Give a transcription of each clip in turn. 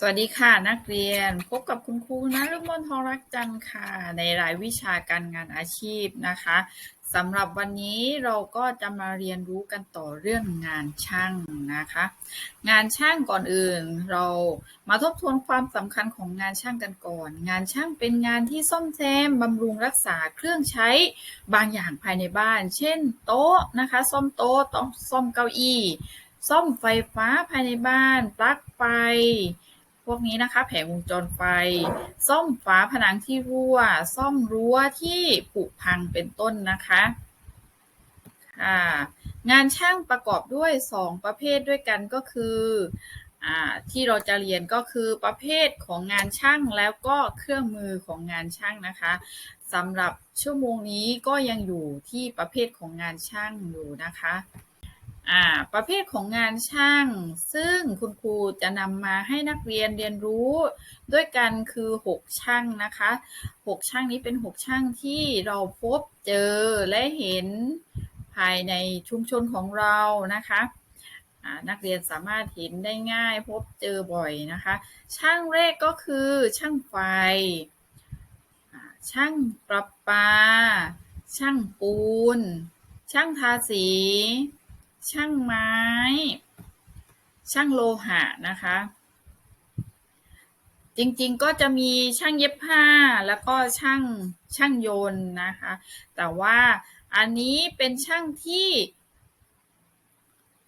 สวัสดีค่ะ นักเรียนพบกับคุณครูนะรุ่มนทองรักจันค่ะ ในรายวิชาการงานอาชีพนะคะสำหรับวันนี้เราก็จะมาเรียนรู้กันต่อเรื่องงานช่างนะคะ งานช่างก่อนอื่น เรามาทบทวนความสำคัญของงานช่างกันก่อน งานช่างเป็นงานที่ซ่อมแซมบำรุงรักษาเครื่องใช้บางอย่างภายในบ้าน เช่น โต๊ะนะคะซ่อมโต๊ะต้องซ่อมเก้าอี้ ซ่อมไฟฟ้าภายในบ้าน ปลั๊กไฟ พวกนี้นะคะแผงวงจรไฟ ซ่อมฝาผนังที่รั่ว ซ่อมรั้วที่ผุพังเป็นต้นนะคะค่ะงานช่างประกอบด้วย 2 ประเภทด้วยกันก็คืออที่เราจะเรียนก็คือประเภทของงานช่างแล้วก็เครื่องมือของงานช่างนะคะสำหรับชั่วโมงนี้ก็ยังอยู่ที่ประเภทของงานช่างอยู่นะคะ อ่าประเภทของงานช่าง ซึ่งคุณครูจะนำมาให้นักเรียนเรียนรู้ด้วยกันคือ 6 ช่างนะคะ 6 ช่างนี้เป็น 6 ช่างที่เราพบเจอและเห็นภายในชุมชนของเรานะคะนักเรียนสามารถเห็นได้ง่ายพบเจอบ่อยนะคะ ช่างแรกก็คือช่างไฟ ช่างประปา ช่างปูน ช่างทาสี ช่างไม้ ช่างโลหะนะคะ จริงๆก็จะมีช่างเย็บผ้าแล้วก็ช่างช่างโยนนะคะ แต่ว่าอันนี้เป็นช่างที่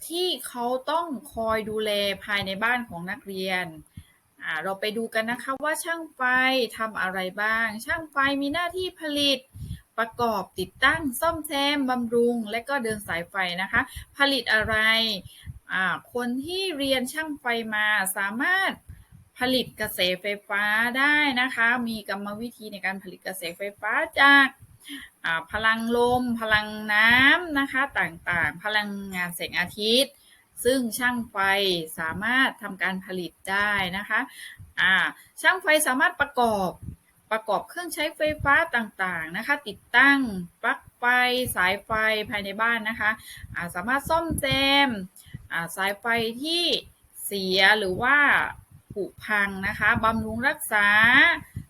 ที่เขาต้องคอยดูแลภายในบ้านของนักเรียน เราไปดูกันนะคะว่าช่างไฟทำอะไรบ้าง ช่างไฟมีหน้าที่ผลิต ประกอบติดตั้งซ่อมแซมบำรุง และก็เดินสายไฟนะคะ ผลิตอะไร คนที่เรียนช่างไฟมาสามารถผลิตกระแสไฟฟ้าได้นะคะ มีกรรมวิธีในการผลิตกระแสไฟฟ้าจากพลังลม พลังน้ำนะคะต่างๆ พลังงานแสงอาทิตย์ ซึ่งช่างไฟสามารถทำการผลิตได้นะคะช่างไฟสามารถประกอบ ประกอบเครื่องใช้ไฟฟ้าต่างๆนะคะ ติดตั้งปลั๊กไฟสายไฟภายในบ้านนะคะสามารถซ่อมแซมสายไฟที่เสียหรือว่าผุพังนะคะบำรุงรักษา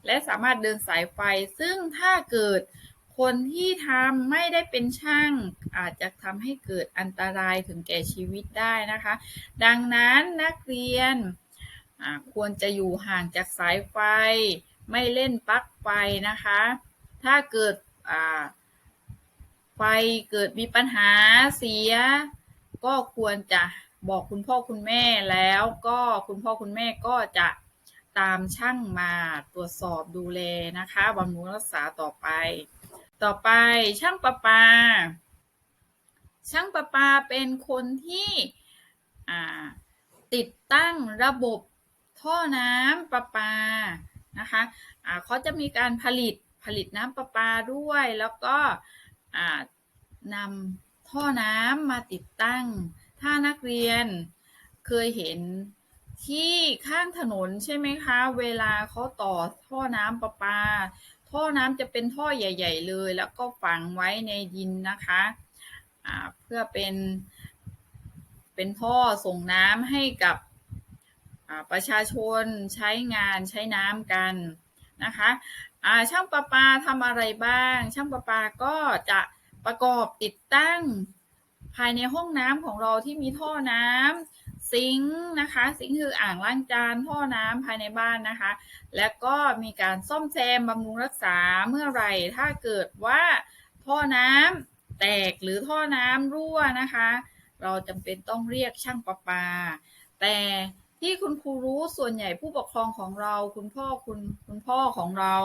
และสามารถเดินสายไฟ ซึ่งถ้าเกิดคนที่ทำไม่ได้เป็นช่าง อาจจะทำให้เกิดอันตรายถึงแก่ชีวิตได้นะคะ ดังนั้นนักเรียนควรจะอยู่ห่างจากสายไฟ ไม่เล่นปลั๊กไฟนะคะ ถ้าเกิดไฟเกิดมีปัญหาเสีย ก็ควรจะบอกคุณพ่อคุณแม่แล้วก็คุณพ่อคุณแม่ก็จะตามช่างมาตรวจสอบดูแลนะคะบำรุงรักษาต่อไป ต่อไปช่างประปา ช่างประปาเป็นคนที่ติดตั้งระบบท่อน้ำประปา นะคะะเขาจะมีการผลิตผลิตน้ำประปาด้วย แล้วก็นำท่อน้ำมาติดตั้ง ถ้านักเรียนเคยเห็นที่ข้างถนนใช่ไหมคะ เวลาเขาต่อท่อน้ำประปา ท่อน้ำจะเป็นท่อใหญ่ ๆ เลย แล้วก็ฝังไว้ในดินนะคะะเพื่อเป็นเป็นท่อส่งน้ำให้กับ ประชาชนใช้งานใช้น้ำกันนะคะช่างประปาทำอะไรบ้าง ช่างประปาก็จะประกอบติดตั้งภายในห้องน้ำของเราที่มีท่อน้ำซิงค์นะคะซิงค์คืออ่างล้างจานท่อน้ำภายในบ้านนะคะ และก็มีการซ่อมแซมบำรุงรักษาเมื่อไหร่ ถ้าเกิดว่าท่อน้ำแตกหรือท่อน้ำรั่วนะคะ เราจำเป็นต้องเรียกช่างประปา แต่ ที่คุณครูรู้ส่วนใหญ่ผู้ปกครองของเรา คุณพ่อคุณคุณพ่อของเรา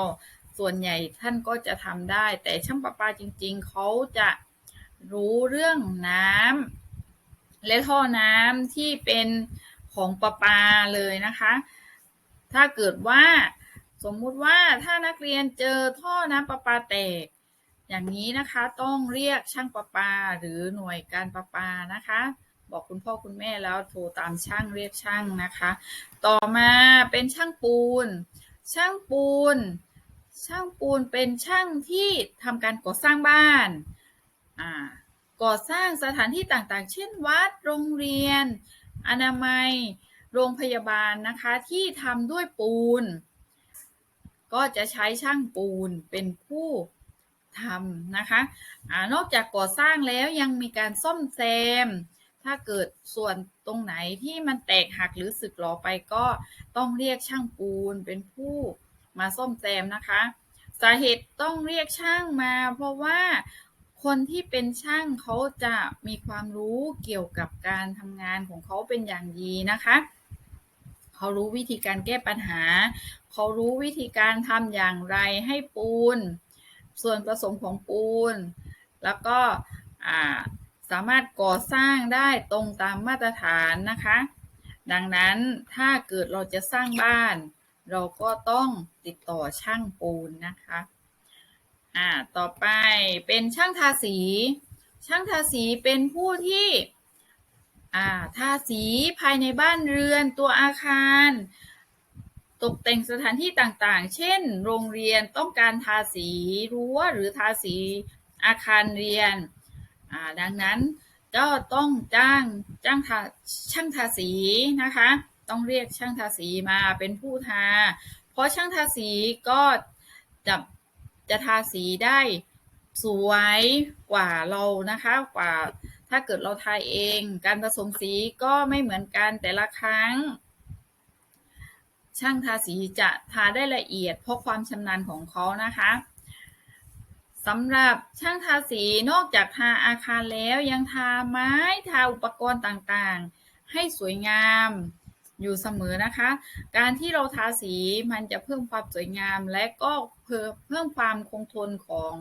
ส่วนใหญ่ท่านก็จะทำได้ แต่ช่างประปาจริง ๆเขาจะรู้เรื่องน้ำและท่อน้ำที่เป็นของประปาเลยนะคะ ถ้าเกิดว่าสมมุติว่าถ้านักเรียนเจอท่อน้ำประปาแตก อย่างนี้นะคะต้องเรียกช่างประปาหรือหน่วยการประปานะคะ บอกคุณพ่อคุณแม่แล้วโทรตามช่างเรียกช่างนะคะ ต่อมาเป็นช่างปูน ช่างปูน ช่างปูนเป็นช่างที่ทำการก่อสร้างบ้านก่อสร้างสถานที่ต่างๆ เช่นวัดโรงเรียน อนามัย โรงพยาบาลนะคะที่ทำด้วยปูน ก็จะใช้ช่างปูนเป็นผู้ทำนะคะอนอกจากก่อสร้างแล้วยังมีการซ่อมแซม ถ้าเกิดส่วนตรงไหนที่มันแตกหักหรือสึกหรอไปก็ต้องเรียกช่างปูนเป็นผู้มาซ่อมแซมนะคะ สาเหตุต้องเรียกช่างมา เพราะว่าคนที่เป็นช่างเขาจะมีความรู้เกี่ยวกับการทำงานของเขาเป็นอย่างดีนะคะเขารู้วิธีการแก้ปัญหา เขารู้วิธีการทำอย่างไรให้ปูน ส่วนผสมของปูน แล้วก็อ่า สามารถก่อสร้างได้ตรงตามมาตรฐานนะคะ ดังนั้นถ้าเกิดเราจะสร้างบ้าน เราก็ต้องติดต่อช่างปูนนะคะอ่าต่อไปเป็นช่างทาสี ช่างทาสีเป็นผู้ที่อ่าทาสีภายในบ้านเรือนตัวอาคารตกแต่งสถานที่ต่างๆ เช่น โรงเรียนต้องการทาสีรั้วหรือทาสีอาคารเรียน ดังนั้นก็ต้องจ้างจ้างทาช่างทาสีนะคะ ต้องเรียกช่างทาสีมาเป็นผู้ทา เพราะช่างทาสีก็จะจะทาสีได้สวยกว่าเรานะคะกว่าถ้าเกิดเราทาเอง การผสมสีก็ไม่เหมือนกันแต่ละครั้ง ช่างทาสีจะทาได้ละเอียดเพราะความชำนาญของเขานะคะ สำหรับช่างทาสีนอกจากทาอาคารแล้วยังทาไม้ทาอุปกรณ์ต่างๆ ให้สวยงามอยู่เสมอนะคะ การที่เราทาสีมันจะเพิ่มความสวยงาม และก็เพิ่มเพิ่มความคงทนของ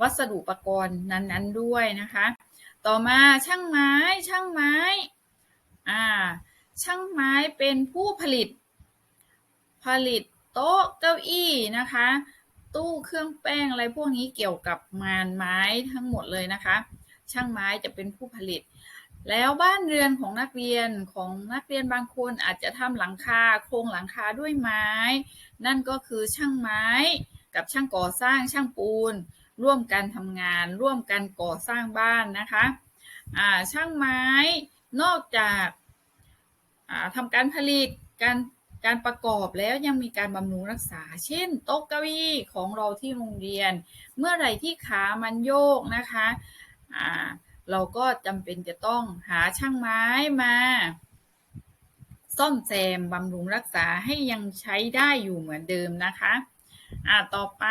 วัสดุอุปกรณ์นั้นๆด้วยนะคะ ต่อมาช่างไม้ช่างไม้อ่าช่างไม้เป็นผู้ผลิต ผลิตโต๊ะเก้าอี้นะคะ ตู้เครื่องแป้งอะไรพวกนี้เกี่ยวกับงานไม้ทั้งหมดเลยนะคะ ช่างไม้จะเป็นผู้ผลิต แล้วบ้านเรือนของนักเรียนของนักเรียนบางคนอาจจะทำหลังคาโครงหลังคาด้วยไม้ นั่นก็คือช่างไม้กับช่างก่อสร้างช่างปูน ร่วมกันทำงาน ร่วมกันก่อสร้างบ้านนะคะอ่าช่างไม้นอกจากอ่าทำการผลิตการ การประกอบแล้วยังมีการบำรุงรักษา เช่น โต๊ะเก้าอี้ของเราที่โรงเรียน เมื่อไหร่ที่ขามันโยกนะคะอ่าเราก็จำเป็นจะต้องหาช่างไม้มา ซ่อมแซมบำรุงรักษาให้ยังใช้ได้อยู่เหมือนเดิมนะคะอ่าต่อไป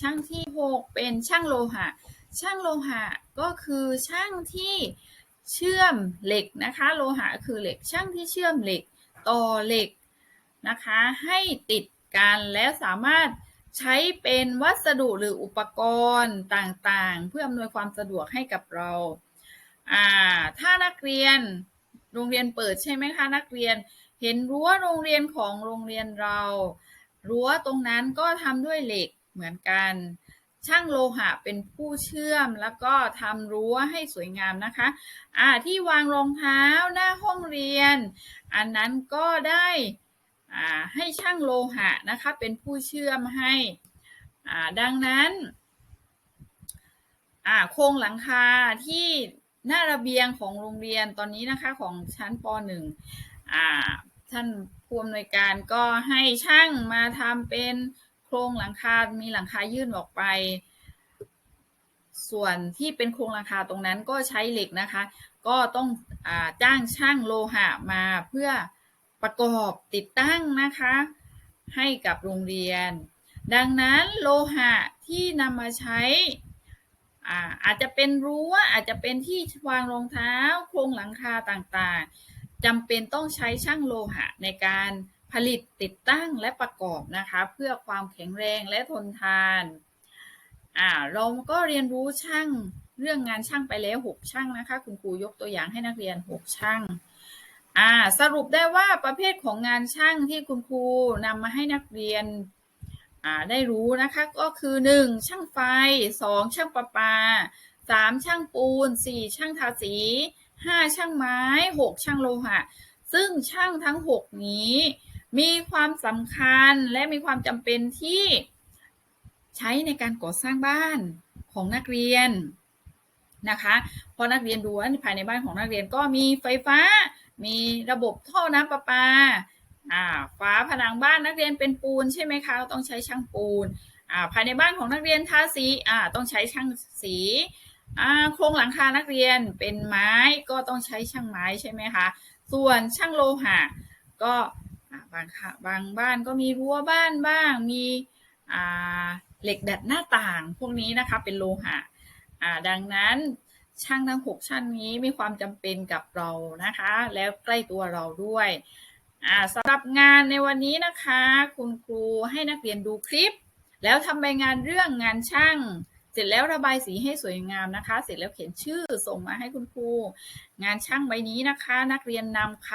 ช่างที่ 6 เป็นช่างโลหะ ช่างโลหะก็คือช่างที่เชื่อมเหล็กนะคะ โลหะคือเหล็กช่างที่เชื่อมเหล็ก ต่อเหล็ก นะคะ ให้ติดกันและสามารถใช้เป็นวัสดุหรืออุปกรณ์ต่างๆ เพื่ออำนวยความสะดวกให้กับเราอ่าถ้านักเรียนโรงเรียนเปิดใช่ไหมคะนักเรียน เห็นรั้วโรงเรียนของโรงเรียนเรา รั้วตรงนั้นก็ทำด้วยเหล็กเหมือนกัน ช่างโลหะเป็นผู้เชื่อมแล้วก็ทำรั้วให้สวยงามนะคะอ่าที่วางรองเท้าหน้าห้องเรียน อันนั้นก็ได้ ให้ช่างโลหะนะคะเป็นผู้เชื่อมให้ดังนั้นโครงหลังคาที่หน้าระเบียงของโรงเรียนตอนนี้นะคะของชั้นป .1 ท่านผู้อำนวยการก็ให้ช่างมาทำเป็นโครงหลังคา มีหลังคายื่นออกไป ส่วนที่เป็นโครงหลังคาตรงนั้นก็ใช้เหล็กนะคะ ก็ต้องอจ้างช่างโลหะมาเพื่อ ประกอบติดตั้งนะคะ ให้กับโรงเรียน ดังนั้นโลหะที่นำมาใช้อาอาจจะเป็นรั้วอาจจะเป็นที่วางรองเท้าโครงหลังคาต่างๆจำเป็นต้องใช้ช่างโลหะในการผลิตติดตั้งและประกอบนะคะ เพื่อความแข็งแรงและทนทานอ่าเราก็เรียนรู้ช่างเรื่องงานช่างไปแล้ว 6 ช่างนะคะ คุณครูยกตัวอย่างให้นักเรียน 6 ช่าง อ่าสรุปได้ว่าประเภทของงานช่างที่คุณครูนำมาให้นักเรียนอ่าได้รู้นะคะก็คือ 1. ช่างไฟ 2. ช่างประปา 3. ช่างปูน 4. ช่างทาสี 5. ช่างไม้ 6. ช่างโลหะ ซึ่งช่างทั้ง 6 นี้ มีความสำคัญและมีความจำเป็นที่ใช้ในการก่อสร้างบ้านของนักเรียนนะคะพราะนักเรียนดูว่าภายในบ้านของนักเรียนก็มีไฟฟ้า มีระบบท่อน้ำประปาอ่าฝาผนังบ้านนักเรียนเป็นปูนใช่ไหมคะต้องใช้ช่างปูนอ่าภายในบ้านของนักเรียนทาสีอ่าต้องใช้ช่างสีอ่าโครงหลังคานักเรียนเป็นไม้ก็ต้องใช้ช่างไม้ใช่ไหมคะส่วนช่างโลหะก็บางค่ะบางบ้านก็มีรั้วบ้านบ้างมีอ่าเหล็กดัดหน้าต่างพวกนี้นะคะเป็นโลหะอ่าดังนั้น ช่างทั้งหกช่างนี้มีความจำเป็นกับเรานะคะ แล้วใกล้ตัวเราด้วยอ่าสำหรับงานในวันนี้นะคะ คุณครูให้นักเรียนดูคลิป แล้วทำใบงานเรื่องงานช่าง เสร็จแล้วระบายสีให้สวยงามนะคะ เสร็จแล้วเขียนชื่อส่งมาให้คุณครู งานช่างใบนี้นะคะ นักเรียนนำค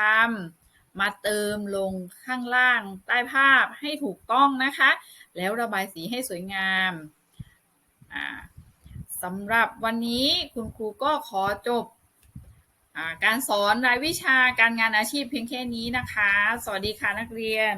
ำมาเติมลงข้างล่างใต้ภาพให้ถูกต้องนะคะ แล้วระบายสีให้สวยงามอ่า สำหรับวันนี้คุณครูก็ขอจบอการสอนรายวิชาการงานอาชีพเพียงแค่นี้นะคะ สวัสดีค่ะนักเรียน